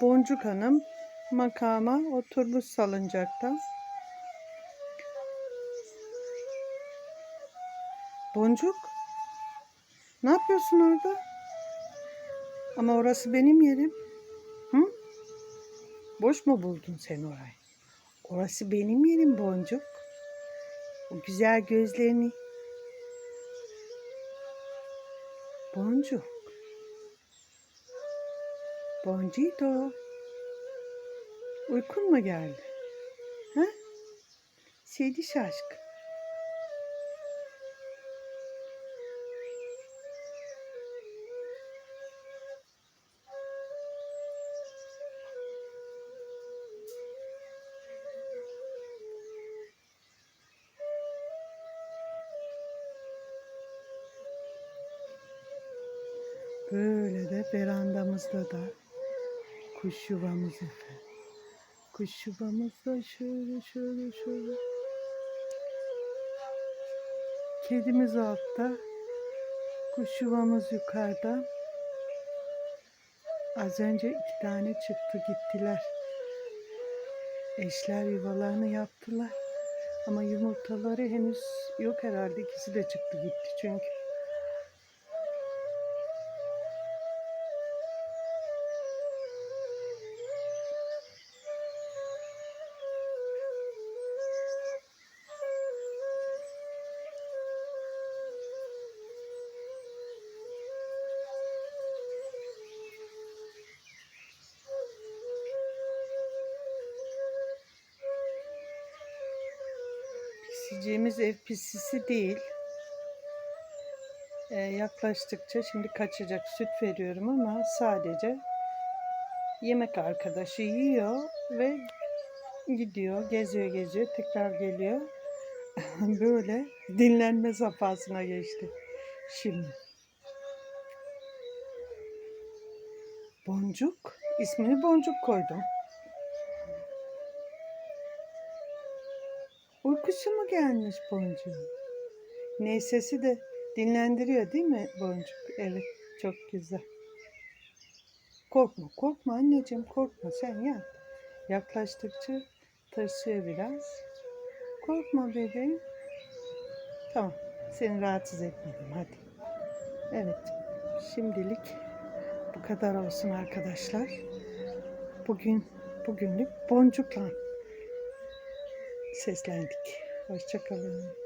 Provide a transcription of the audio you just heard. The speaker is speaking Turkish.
Boncuk Hanım makama oturmuş salıncakta. Boncuk, ne yapıyorsun orada? Ama orası benim yerim. Hı? Boş mu buldun sen orayı? Orası benim yerim Boncuk. O güzel gözlerini. Boncuk. Boncito. Uykun mu geldi? Ha? Seydiş aşk. Böyle de verandamızda da kuş yuvamız efendim. Kuş yuvamız da şöyle şöyle şöyle. Kedimiz altta. Kuş yuvamız yukarıda. Az önce iki tane çıktı gittiler. Eşler yuvalarını yaptılar. Ama yumurtaları henüz yok herhalde. İkisi de çıktı gitti çünkü. Pisiciğimiz ev pisisi değil. Ee, yaklaştıkça şimdi kaçacak süt veriyorum ama sadece yemek arkadaşı yiyor ve gidiyor, geziyor geziyor, tekrar geliyor. Böyle dinlenme safhasına geçti. Şimdi. Boncuk, ismini Boncuk koydum. Uykusu mu gelmiş Boncuk? Neysesi de dinlendiriyor değil mi Boncuk? Evet, çok güzel. Korkma, korkma anneciğim, korkma sen yat. Yaklaştıkça tırsıyor biraz. Korkma bebeğim. Tamam, seni rahatsız etmedim hadi. Evet, şimdilik bu kadar olsun arkadaşlar. Bugün, bugünlük boncukla seslendik. Hoşçakalın.